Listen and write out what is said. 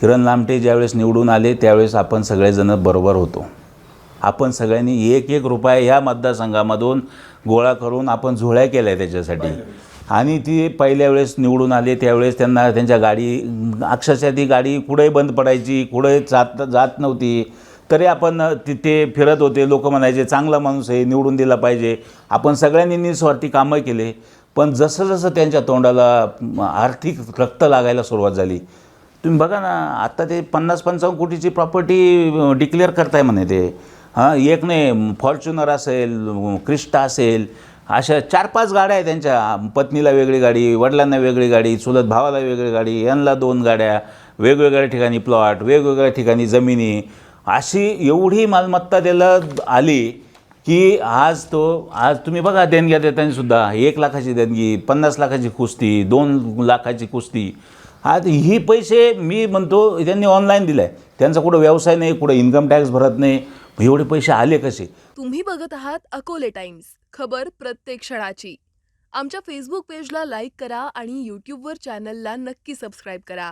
किरण लामटे ज्यावेळेस निवडून आले त्यावेळेस आपण सगळेजण बरोबर होतो. आपण सगळ्यांनी एक एक रुपया ह्या मतदारसंघामधून गोळा करून आपण झोळ्या केल्या त्याच्यासाठी. आणि ती पहिल्या वेळेस निवडून आले त्यावेळेस त्यांना त्यांच्या गाडी अक्षरशः ती गाडी कुठेही बंद पडायची कुठे जात जात नव्हती. तरी आपण तिथे फिरत होते. लोक म्हणायचे चांगला माणूस आहे निवडून दिला पाहिजे. आपण सगळ्यांनी निस्वार्थी कामं केले. पण जसं जसं त्यांच्या तोंडाला आर्थिक रक्त लागायला सुरुवात झाली तुम्ही बघा ना आत्ता ते पन्नास पंचावन्न कोटीची प्रॉपर्टी डिक्लेअर करताय म्हणे ते. हां एक नाही फॉर्च्युनर असेल क्रिस्टा असेल अशा चार पाच गाड्या आहेत त्यांच्या. पत्नीला वेगळी गाडी वडिलांना वेगळी गाडी चुलत भावाला वेगळी गाडी यांना दोन गाड्या वेगवेगळ्या ठिकाणी प्लॉट वेगवेगळ्या ठिकाणी जमिनी. अशी एवढी मालमत्ता त्याला आली की आज तो आज तुम्ही बघा देणग्या देताना सुद्धा एक लाखाची देणगी पन्नास लाखाची कुस्ती दोन लाखाची कुस्ती. आज ही पैसे मी म्हणतो त्यांनी ऑनलाईन दिलं. आहे त्यांचा कुठं व्यवसाय नाही कुठं इन्कम टॅक्स भरत नाही. एवढे पैसे आले कसे? तुम्ही बघत आहात अकोले टाइम्स. खबर प्रत्येक क्षणाची. आमच्या फेसबुक पेजला लाईक करा आणि यूट्यूबवर चॅनलला नक्की सबस्क्राईब करा.